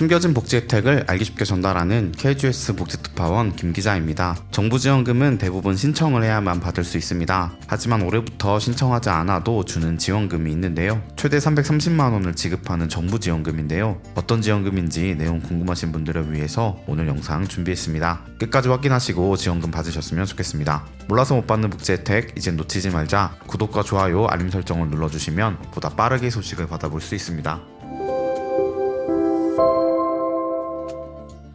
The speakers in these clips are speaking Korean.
숨겨진 복지 혜택을 알기 쉽게 전달하는 KGS 복지특파원 김 기자입니다. 정부 지원금은 대부분 신청을 해야만 받을 수 있습니다. 하지만 올해부터 신청하지 않아도 주는 지원금이 있는데요. 최대 330만 원을 지급하는 정부 지원금인데요. 어떤 지원금인지 내용 궁금하신 분들을 위해서 오늘 영상 준비했습니다. 끝까지 확인하시고 지원금 받으셨으면 좋겠습니다. 몰라서 못 받는 복지 혜택 이젠 놓치지 말자. 구독과 좋아요, 알림 설정을 눌러주시면 보다 빠르게 소식을 받아볼 수 있습니다.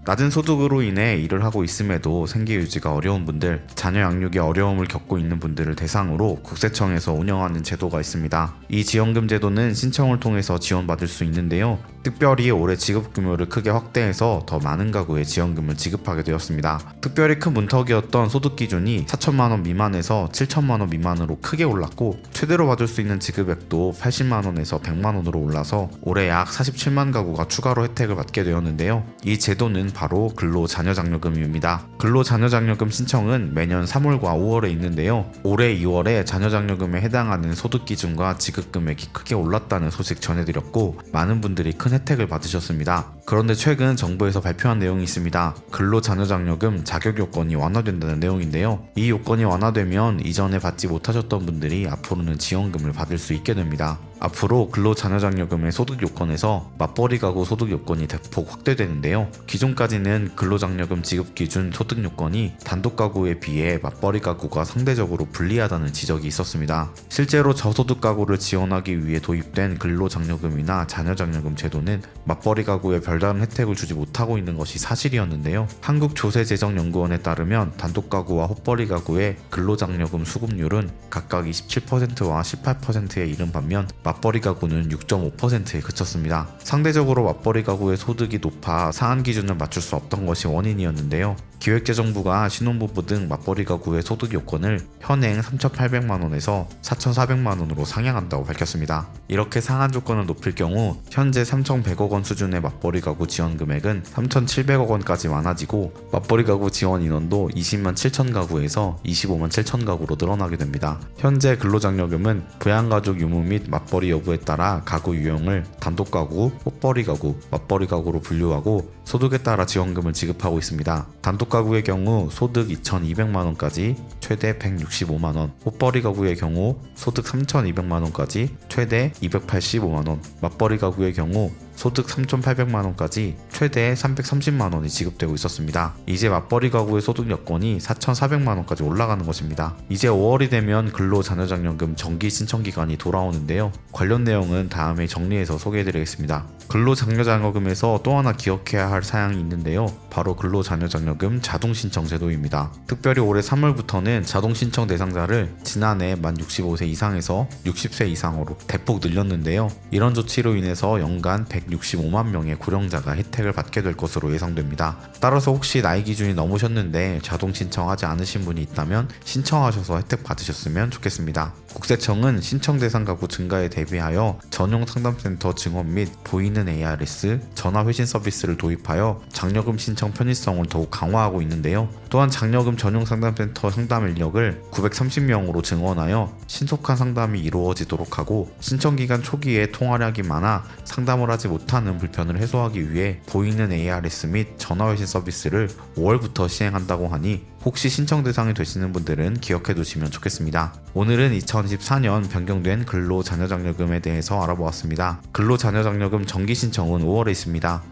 낮은 소득으로 인해 일을 하고 있음에도 생계 유지가 어려운 분들, 자녀 양육에 어려움을 겪고 있는 분들을 대상으로 국세청에서 운영하는 제도가 있습니다. 이 지원금 제도는 신청을 통해서 지원받을 수 있는데요. 특별히 올해 지급 규모를 크게 확대해서 더 많은 가구에 지원금을 지급하게 되었습니다. 특별히 큰 문턱이었던 소득 기준이 4천만 원 미만에서 7천만 원 미만으로 크게 올랐고 최대로 받을 수 있는 지급액도 80만 원에서 100만 원으로 올라서 올해 약 47만 가구가 추가로 혜택을 받게 되었는데요. 이 제도는 바로 근로자녀장려금입니다. 근로자녀장려금 신청은 매년 3월과 5월에 있는데요. 올해 2월에 자녀장려금에 해당하는 소득 기준과 지급 금액이 크게 올랐다는 소식 전해드렸고 많은 분들이 큰 혜택을 받으셨습니다. 그런데 최근 정부에서 발표한 내용이 있습니다. 근로자녀장려금 자격 요건이 완화된다는 내용인데요. 이 요건이 완화되면 이전에 받지 못하셨던 분들이 앞으로는 지원금을 받을 수 있게 됩니다. 앞으로 근로자녀장려금의 소득 요건에서 맞벌이 가구 소득 요건이 대폭 확대되는데요. 기존까지는 근로장려금 지급 기준 소득 요건이 단독 가구에 비해 맞벌이 가구가 상대적으로 불리하다는 지적이 있었습니다. 실제로 저소득 가구를 지원하기 위해 도입된 근로장려금이나 자녀장려금 제도는 맞벌이 가구에 별다른 혜택을 주지 못하고 있는 것이 사실이었는데요. 한국조세재정연구원에 따르면 단독 가구와 헛벌이 가구의 근로장려금 수급률은 각각 27%와 18%에 이른 반면 맞 벌이 가구는 6.5%에 그쳤습니다. 상대적으로 맞벌이 가구의 소득이 높아 상한 기준을 맞출 수 없던 것이 원인이었는데요. 기획재정부가 신혼부부 등 맞벌이 가구의 소득 요건을 현행 3,800만 원에서 4,400만 원으로 상향한다고 밝혔습니다. 이렇게 상한 조건을 높일 경우 현재 3,100억 원 수준의 맞벌이 가구 지원 금액은 3,700억 원까지 많아지고 맞벌이 가구 지원 인원도 20만 7천 가구에서 25만 7천 가구로 늘어나게 됩니다. 현재 근로장려금은 부양가족 유무 및 맞벌 이 여부에 따라 가구 유형을 단독 가구, 헛벌이 가구, 맞벌이 가구로 분류하고 소득에 따라 지원금을 지급하고 있습니다. 단독 가구의 경우 소득 2,200만 원까지 최대 165만 원, 헛벌이 가구의 경우 소득 3,200만 원까지 최대 285만 원, 맞벌이 가구의 경우 소득 3,800만 원까지 최대 330만 원이 지급되고 있었습니다. 이제 맞벌이 가구의 소득 여건이 4,400만 원까지 올라가는 것입니다. 이제 5월이 되면 근로자녀장려금 정기 신청 기간이 돌아오는데요. 관련 내용은 다음에 정리해서 소개해드리겠습니다. 근로장려장려금에서 또 하나 기억해야 할 사항이 있는데요. 바로 근로자녀장려금 자동 신청 제도입니다. 특별히 올해 3월부터는 자동 신청 대상자를 지난해 만 65세 이상에서 60세 이상으로 대폭 늘렸는데요. 이런 조치로 인해서 연간 165만 명의 고령자가 혜택을 받게 될 것으로 예상됩니다. 따라서 혹시 나이 기준이 넘으셨는데 자동 신청하지 않으신 분이 있다면 신청하셔서 혜택 받으셨으면 좋겠습니다. 국세청은 신청 대상 가구 증가에 대비하여 전용 상담센터 증원 및 보이는 ARS 전화 회신 서비스를 도입하여 장려금 신청 편의성을 더욱 강화하고 있는데요. 또한 장려금 전용 상담센터 상담 인력을 930명으로 증원하여 신속한 상담이 이루어지도록 하고 신청 기간 초기에 통화량이 많아 상담을 하지 못하는 불편을 해소하기 위해 보이는 ARS 및 전화 회신 서비스를 5월부터 시행한다고 하니 혹시 신청 대상이 되시는 분들은 기억해 두시면 좋겠습니다. 오늘은 2024년 변경된 근로자녀장려금에 대해서 알아보았습니다. 근로자녀장려금 정기 신청은 5월에 있습니다.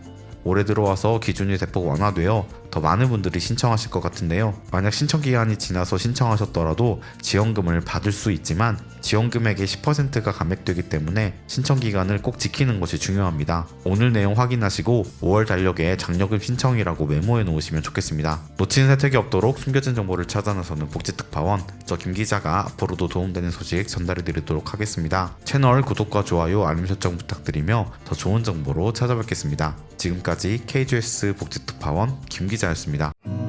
올해 들어와서 기준이 대폭 완화되어 더 많은 분들이 신청하실 것 같은데요. 만약 신청 기간이 지나서 신청하셨더라도 지원금을 받을 수 있지만 지원 금액의 10%가 감액되기 때문에 신청 기간을 꼭 지키는 것이 중요합니다. 오늘 내용 확인하시고 5월 달력에 장려금 신청이라고 메모해 놓으시면 좋겠습니다. 놓치는 혜택이 없도록 숨겨진 정보를 찾아 나서는 복지특파원 저 김 기자가 앞으로도 도움되는 소식 전달해 드리도록 하겠습니다. 채널 구독과 좋아요 알림 설정 부탁드리며 더 좋은 정보로 찾아뵙겠습니다. 지금까지 KGS 복지특파원 김 기자였습니다.